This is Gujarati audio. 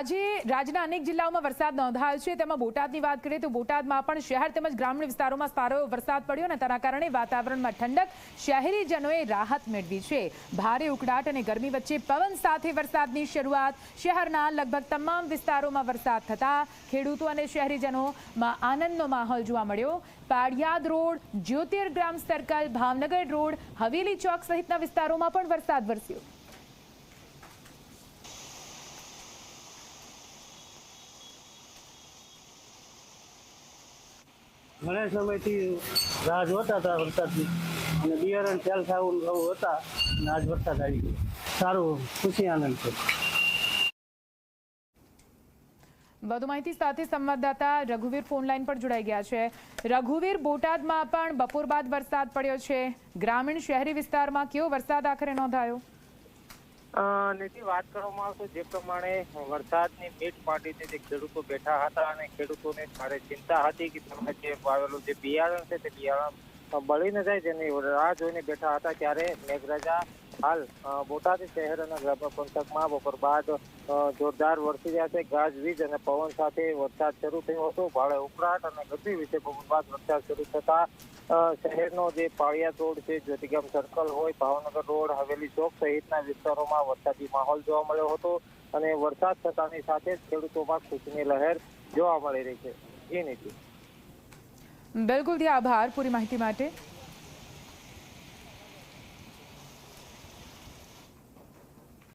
આજે રાજ્યના અનેક જિલ્લાઓમાં વરસાદ નોંધાયો છે. તેમાં બોટાદની વાત કરીએ તો બોટાદમાં પણ શહેર તેમજ ગ્રામીણ વિસ્તારોમાં સારો વરસાદ પડ્યો અને તેના કારણે વાતાવરણમાં ઠંડક, શહેરીજનોએ રાહત મેળવી છે. ભારે ઉકળાટ અને ગરમી વચ્ચે પવન સાથે વરસાદની શરૂઆત. શહેરના લગભગ તમામ વિસ્તારોમાં વરસાદ થતા ખેડૂતો અને શહેરીજનોમાં આનંદનો માહોલ જોવા મળ્યો. Padiyad road, Jyotirgram circle, Bhavnagar road, Haveli Chowk સહિતના વિસ્તારોમાં પણ વરસાદ વરસ્યો. ઘણા સમયથી રાહ જોતા હતા વરસાદની. અને બિયારણ ચાલ થવું એવું હતા. અને આજ વરસાદ આવી ગયો. સારું, ખુશી, આનંદ છે. વધુ માહિતી સાથે સંવાદદાતા રઘુવીર ફોન લાઈન પર જોડાઈ ગયા છે. રઘુવીર, બોટાદમાં પણ બપોર બાદ વરસાદ પડ્યો છે. ગ્રામીણ શહેરી વિસ્તારમાં કેવો વરસાદ આખરે નોંધાયો? નીતિ વાત કરવામાં આવશે જે પ્રમાણે વરસાદની મીટ માંડીને જે ખેડૂતો બેઠા હતા અને ખેડૂતોને ભારે ચિંતા હતી કે તેમણે જે વાવેલું જે બિયારણ છે તે બિયારણ બળી ન જાય, જેની રાહ જોઈને બેઠા હતા, ત્યારે મેઘરાજા હાલ બોટાદ શહેર અને પંથકમાં બપોર બાદ જોરદાર વરસી રહ્યા છે. ગાજવીજ અને પવન સાથે વરસાદ શરૂ થયો હતો. ભારે ઉકળાટ અને ગરમી વિશે બપોર બાદ વરસાદ શરૂ થતા શહેરનો જે પાળિયા રોડ છે જ્યોતિગામ સર્કલ હોય, ભાવનગર રોડ, હવેલી ચોક સહિતના વિસ્તારોમાં વરસાદી માહોલ જોવા મળ્યો હતો અને વરસાદ થતાની સાથે ખેડૂતોમાં ખુશીની લહેર જોવા મળી રહી છે. જી નીતિ બિલકુલ આભાર પૂરી માહિતી માટે.